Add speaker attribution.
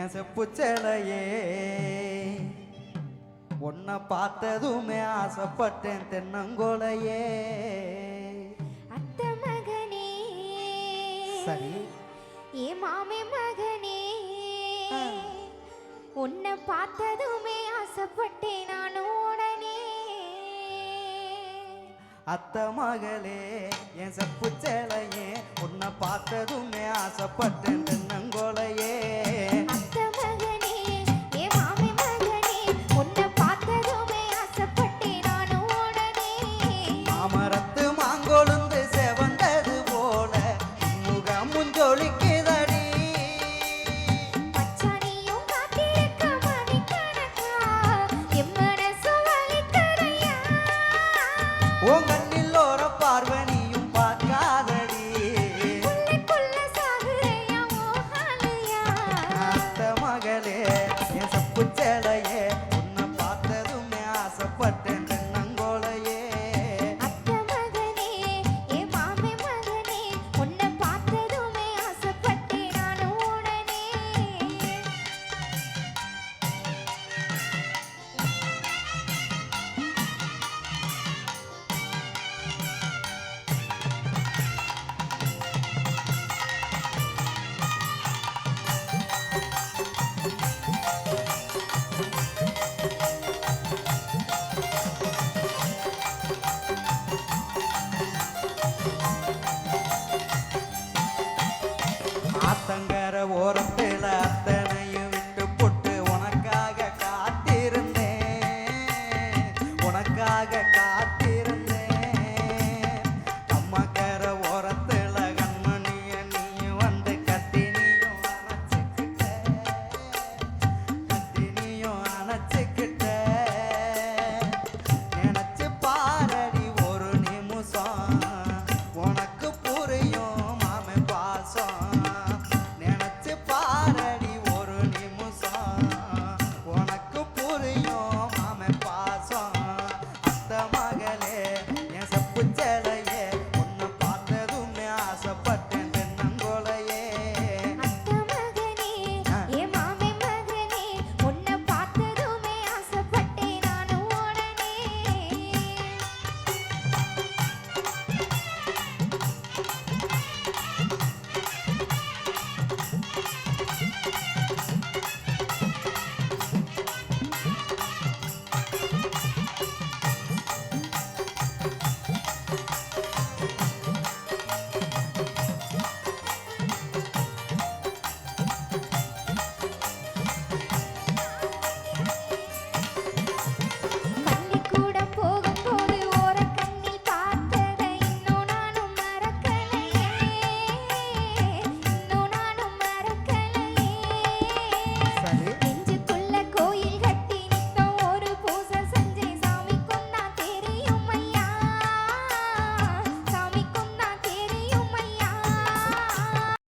Speaker 1: என் செப்பு சேலையே உன்னை பார்த்ததுமே ஆசைப்பட்டேன் தென்னங்கோலையே.
Speaker 2: அத்த மகனே.
Speaker 1: சரி.
Speaker 2: ஏ மாமே மகனே. உன்னை பார்த்ததுமே ஆசைப்பட்டேன் நானும் உடனே.
Speaker 1: அத்த மகளே என் செப்பு சேலையே உன்னை பார்த்ததுமே ஆசைப்பட்டேன் தென்னங்கோலையே.
Speaker 2: ஆத்தங்கர ஓரத்தில் அத்தனையும் விட்டு போட்டு உனக்காக காத்திருந்தேன். உனக்காக
Speaker 1: கா புச்ச